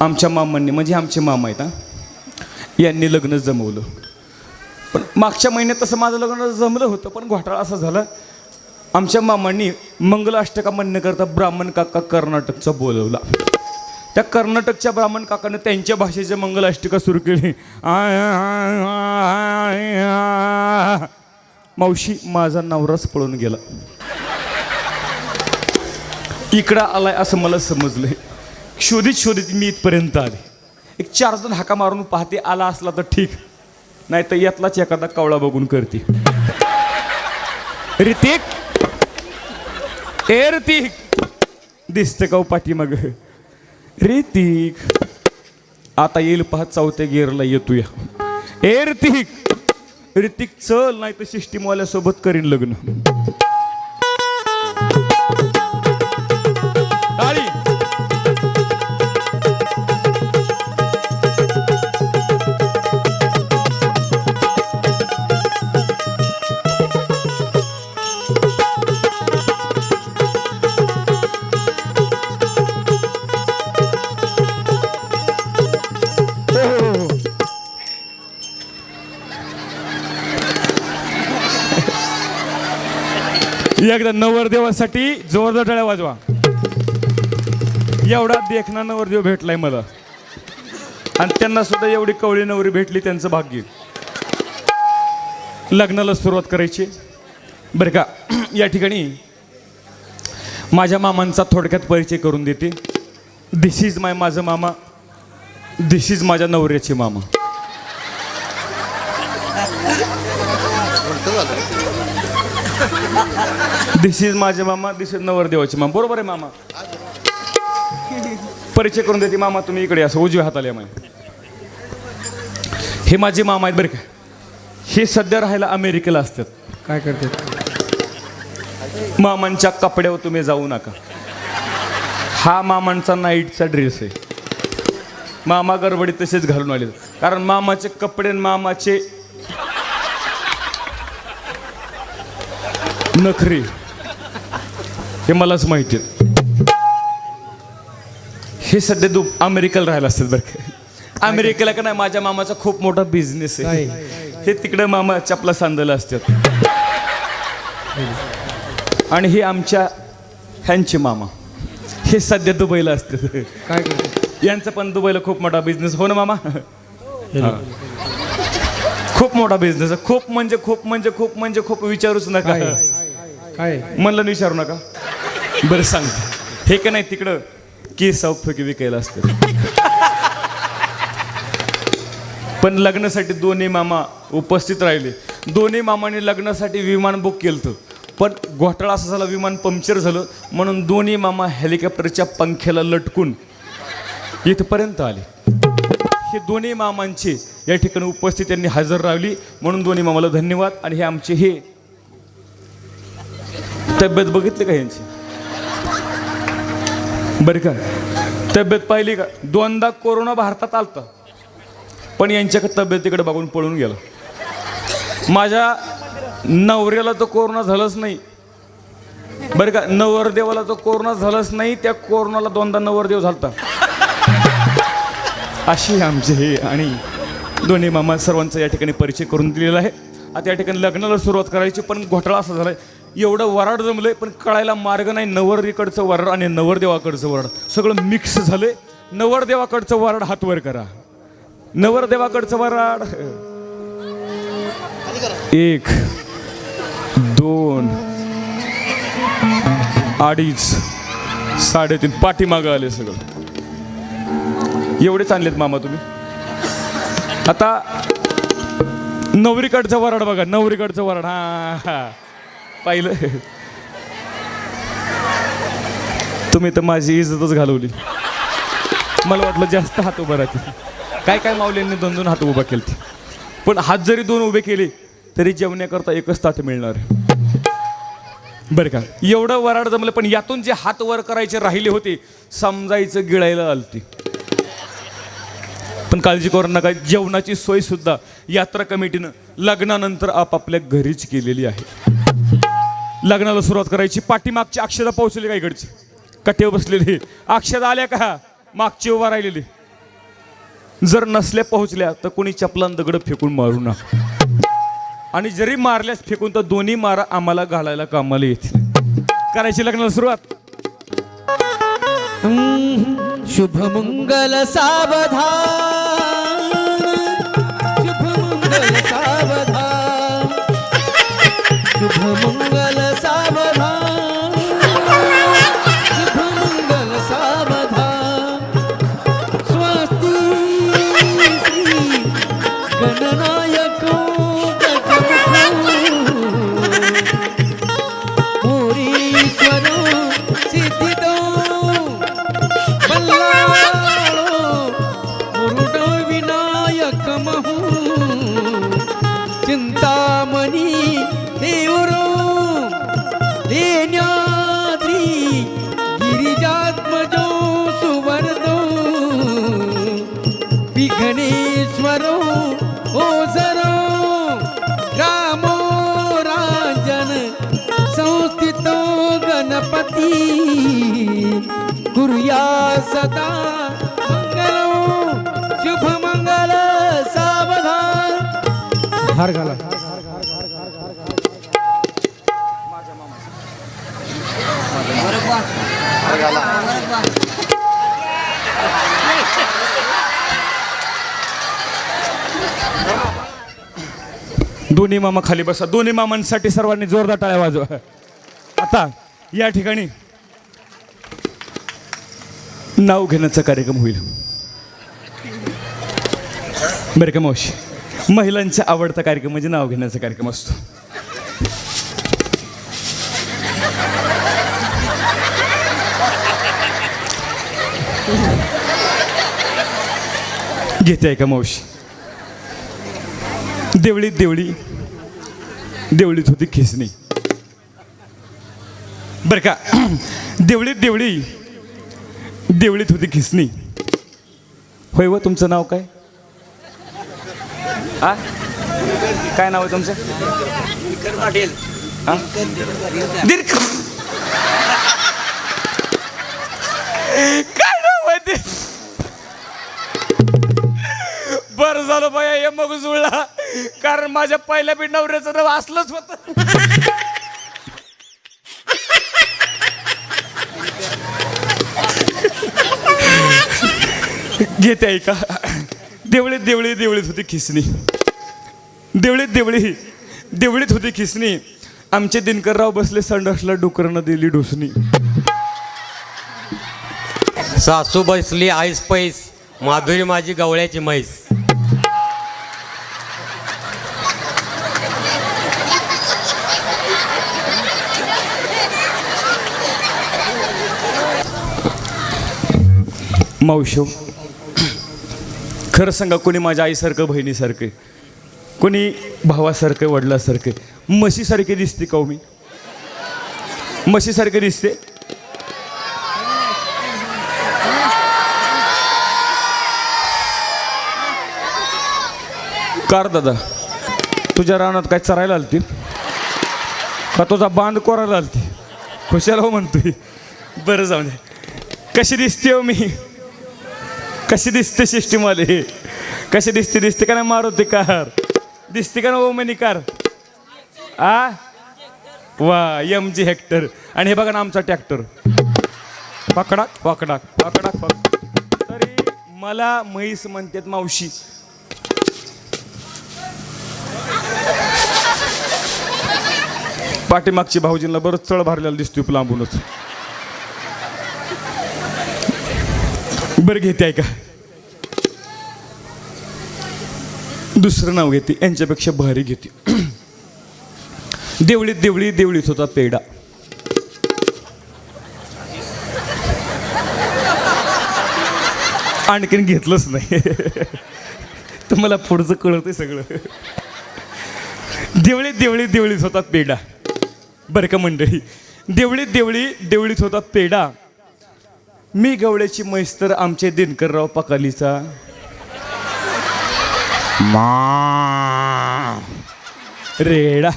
आमच्या मामांनी म्हणजे आमचे मामा आहेत यांनी लग्न जमवलं. पण मागच्या महिन्यात तसं माझं लग्न जमलं होतं पण घोटाळा असा झाला. आमच्या मामांनी मंगल अष्टका म्हणण्याकरता ब्राह्मण काका कर्नाटकचा बोलवला. त्या कर्नाटकच्या ब्राह्मण काकानं त्यांच्या भाषेचे मंगल अष्टका सुरू केली. मावशी माझा नवराच पळून गेला. इकडं आलाय असं मला समजलंय. शोधित शोधित मी इथपर्यंत आले. एक चार जण हाका मारून पाहते आला असला तर ठीक. नाही तर यातलाच एखादा कवळा बघून करते. ऋतिक? ए ऋतिक! दिसतं का हो पाठीमाग? ऋतिक! आता येईल पाहत चौथ्या गिअरला येतो या ए ऋतिक! ऋतिक चल नाही तर सिस्टीमवाल्यासोबत करीन लग्न. एकदा नवरदेवासाठी जोरदार टाळ्या वाजवा. एवढा देखना नवरदेव भेटलाय मला. आणि त्यांना सुद्धा एवढी कवळी नवरी भेटली त्यांचं भाग्य. लग्नाला सुरुवात करायची. बरं का या ठिकाणी माझ्या मामांचा थोडक्यात परिचय करून देते. दिस इज माय माझं मामा. दिस इज माझ्या नवऱ्याचे मामा. दिस इज माझे मामा दिस इज नवरदेवाचे मामा. बरोबर आहे मामा? परिचय करून देते. मामा तुम्ही इकडे असं उजव्या हाताला माय हे माझे मामा आहेत बरं का. हे सध्या राहायला अमेरिकेला असतात. काय करते मामांच्या कपड्यावर तुम्ही जाऊ नका. हा मामांचा नाईटचा ड्रेस आहे. मामा गडबडी तसेच घालून आले कारण मामाचे कपडे आणि मामाचे नखरे. हे मलाच माहिती आहेत. हे सध्या दु अमेरिकेला राहायला असतात बरं का. अमेरिकेला का नाही माझ्या मामाचा खूप मोठा बिझनेस आहे. हे तिकडे मामा चपला सांदला असतात. आणि हे आमच्या ह्यांचे मामा. हे सध्या दुबईला असतात. काय यांचा पण दुबईला खूप मोठा बिझनेस हो ना मामा? हा. खूप मोठा बिझनेस खूप म्हणजे खूप म्हणजे खूप म्हणजे खूप विचारूच नका. काय? म्हणलं विचारू नका. बरं सांग. हे का नाही तिकडं केस औफकी विकायला असते पण लग्नासाठी दोन्ही मामा उपस्थित राहिले. दोन्ही मामाने लग्नासाठी विमान बुक केलं पण घोटाळा असा झाला विमान पंक्चर झालं. म्हणून दोन्ही मामा हेलिकॉप्टरच्या पंख्याला लटकून इथपर्यंत आले. हे दोन्ही मामांचे या ठिकाणी उपस्थित त्यांनी हजर राहिली. म्हणून दोन्ही मामाला धन्यवाद. आणि हे आमचे हे तब्येत बघितली का यांची बरं का. तब्येत पाहिली का? दोनदा कोरोना भारतात आलता. पण यांच्याकडे तब्येतीकडे बघून पळून गेला. माझ्या नवऱ्याला तर कोरोना झालंच नाही. बरं का नवरदेवाला तर कोरोना झालंच नाही त्या कोरोनाला दोनदा नवरदेव झालता. अशी आमचे हे आणि दोन्ही मामा सर्वांचा या ठिकाणी परिचय करून दिलेला आहे. आता या ठिकाणी लग्नाला सुरुवात करायची पण घोटाळा असा झालाय. एवढं वराड जमलंय पण कळायला मार्ग नाही. नवरीकडचं वराड आणि नवरदेवाकडचं वराड. सगळं मिक्स झालंय. नवरदेवाकडचं वराड हात वर करा. नवरदेवाकडचं वराड. एक दोन अडीच साडेतीन. पाठीमागं आले सगळं. एवढेच आणलेत मामा तुम्ही. आता नवरीकडचं वराड बघा. नवरीकडचं वराड. हा हा. पाहिलं. तुम्ही तर माझी इज्जतच घालवली. मला वाटलं जास्त हात उभा राहतील. काय काय माऊलींनी दोन दोन हात उभा केले पण हात जरी दोन उभे केले तरी जेवण्याकरता एकच ताट मिळणार आहे. बरं का? एवढं वराड जमलं पण यातून जे हात वर करायचे राहिले होते समजायचं गिळायला आलती. पण काळजी करू नका जेवणाची सोय सुद्धा यात्रा कमिटीनं लग्नानंतर आपापल्या घरीच केलेली आहे. लग्नाला सुरुवात करायची. पाठीमागची अक्षदा पोहोचली का इकडची? कटेवर बसलेली. अक्षदा आल्या का? मागची उभा राहिलेली. जर नसल्या पोहोचल्या तर कोणी चपलान दगड फेकून मारू नका. आणि जरी मारल्यास फेकून तर दोन्ही मारा आम्हाला घालायला कामाला येतील. करायची लग्नाला सुरुवात. शुभमंगल सावधान. शुभमंगल सावधान विघ्नेश्वरो ओझरो रामो राजन संस्थितो गणपती कुर्या सदा मंगलो शुभ मंगल सावधान. हार घाला. दोन्ही मामा खाली बसा. दोन्ही मामांसाठी सर्वांनी जोरदार टाळ्या वाजवा. आता या ठिकाणी नाव घेण्याचा कार्यक्रम होईल. बरं का मावशी? महिलांचा आवडता कार्यक्रम म्हणजे नाव घेण्याचा कार्यक्रम असतो. घेते आहे का मावशी? देवळीत देवळी. देवळीत होती खिसणी. बर का? देवळीत देवळी. देवळीत होती खिसणी. होय व तुमचं नाव काय? आ? काय नाव आहे तुमचं? दीर्घ. काय नाव आहे ते? बरं झालं बाया हे मग जुळला. कारण माझ्या पहिल्या बी नवऱ्याचं नाव असलंच होत. घेते ऐका देवळीत देवळी देवळीत होती खिसणी. देवळीत देवळी देवळीत होती खिसणी. आमचे दिनकरराव बसले संडासला डुकरनं दिली ढोसणी. सासू बसली आईस पैस माधुरी माझी गवळ्याची म्हैस. मावशो खरं सांगा कोणी माझ्या आईसारखं बहिणीसारखं कोणी भावासारखं वडिलासारखं म्हशीसारखे दिसते का हो मी? म्हशीसारखी दिसते? कार दादा तुझ्या रानात काय चरायला आलती? का तुझा बांध कोरायला आलती? खुशाला हो म्हणतोय. बरं जाऊ दे. कशी दिसते हो मी? कशी दिसते सिस्टीमवाले? कशी दिसते? दिसते का नाही मारुती कार? दिसते का ना ओमनी कार? आ? वा एम जी हेक्टर आणि हे बघा ना आमचा ट्रॅक्टर पकडा पकडा पकडा तरी मला म्हैस म्हणतात मावशी. पाठीमागची भाऊजींना बरंच चळ भरलेला दिसतोय लांबूनच. बरं घेते ऐका दुसरं नाव घेते यांच्यापेक्षा भारी घेते. देवळीत देवळी देवळीत होता पेडा आणखीन घेतलंच नाही. तुम्हाला पुढचं कळत सगळं. देवळीत देवळीत देवळीत होता पेडा बरं का मंडळी? देवळीत देवळी देवळीत होता पेडा मी गवळ्याची म्हैस तर आमचे दिनकरराव पकालीचा. रेडा.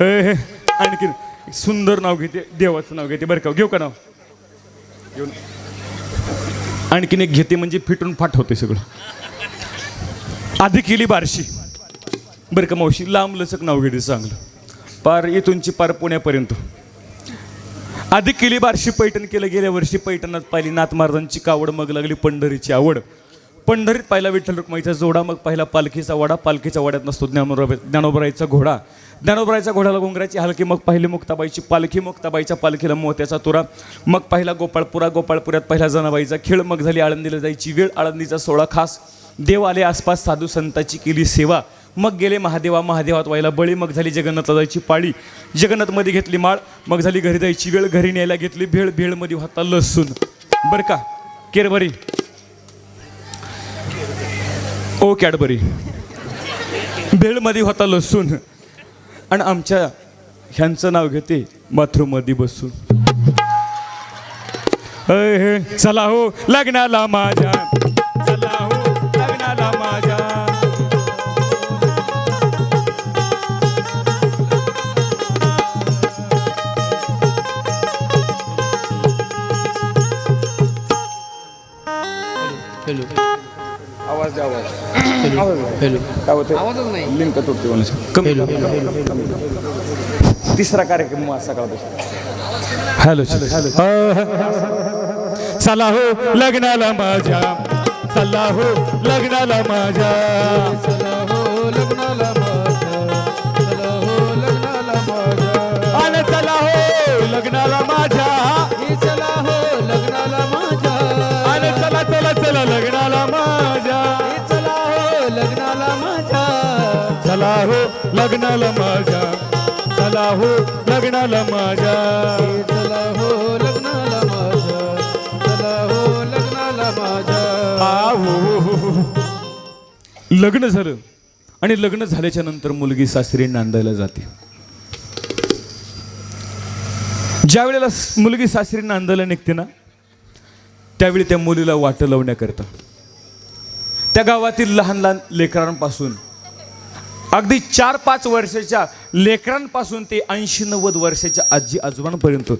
हे, हे, आणखीन सुंदर नाव घेते देवाचं नाव घेते बरं का घेऊ का नाव? घेऊन. आणखीन एक घेते म्हणजे फिटून फाट होते सगळं. आधी केली बारशी. बरं का मावशी लांब लचक नाव घेते चांगलं. पार इथूनची पार पुण्यापर्यंत. आधी केली बारशी पैठण केलं गेल्या वर्षी पैठणात पाहिली नाथ महाराजांची कावड मग लागली पंढरीची आवड. पंढरीत पाहिला विठ्ठल रुक्माईचा जोडा मग पाहिला पालखीचा वाडा. पालखीच्या वाड्यात नसतो ज्ञानोबा ज्ञानोबराईचा घोडा. ज्ञानोबरायचा घोड्याला घोंगराची हलकी मग पाहिली मुक्ताबाईची पालखी. मुक्ताबाईच्या पालखीला मोत्याचा तुरा. मग पाहिला गोपाळपुरा गोपाळपुऱ्यात पहिला जनाबाईचा खेळ. मग झाली आळंदीला जायची वेळ. आळंदीचा सोळा खास. देव आले आसपास साधू संताची केली सेवा. मग गेले महादेवा महादेवात व्हायला बळी मग झाली जगन्नाथला जायची पाळी. जगन्नाथमध्ये घेतली माळ मग झाली घरी जायची वेळ घरी न्यायला घेतली भेळ भेळमध्ये होता लसूण. बरं का? केरबरी. ओ कॅडबरी. भेळमध्ये होता लसूण. आणि आमच्या ह्यांचं नाव घेते बाथरूममध्ये बसून. हे, चला हो लग्नाला माझ्या हॅलो. आवाज द्या आवाज. हॅलो. काय होते लिंक तुटते कमी तिसरा कार्यक्रम आज सकाळपासून हॅलो हॅलो चला हो लग्नाला माझ्या चला हो लग्नाला माझ्या चला हो लग्नाला माझ्या. चला हो लग्नाला माझ्या. चला हो लग्नाला हो लग्नाला माझ्या. चला हो लग्नाला माझ्या. चला हो लग्नाला माझ्या. चला हो लग्नाला माझ्या. आ, हो, हो, हो, हो. लग्न झालं. आणि लग्न झाल्याच्यानंतर मुलगी सासरी नांदायला जाते. ज्या वेळेला मुलगी सासरी नांदायला निघते ना त्यावेळी त्या मुलीला वाट लावण्याकरता. त्या गावातील लहान लहान लेकरांपासून अगदी चार पाच वर्षाच्या लेकरांपासून ते ऐंशी नव्वद वर्षाच्या आजी आजोबांपर्यंत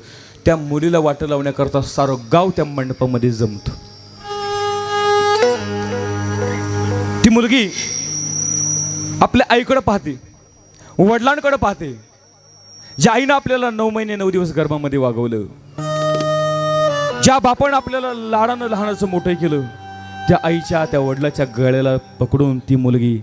त्या मुलीला वाट लावण्याकरता सारं गाव त्या मंडपामध्ये जमत. ती मुलगी आपल्या आईकडे पाहते वडिलांकडे पाहते. ज्या आईनं आपल्याला नऊ महिने नऊ दिवस गर्भामध्ये वागवलं ज्या बापानं आपल्याला लाडानं लहानाचं मोठं केलं त्या आईच्या त्या वडिलाच्या गळ्याला पकडून ती मुलगी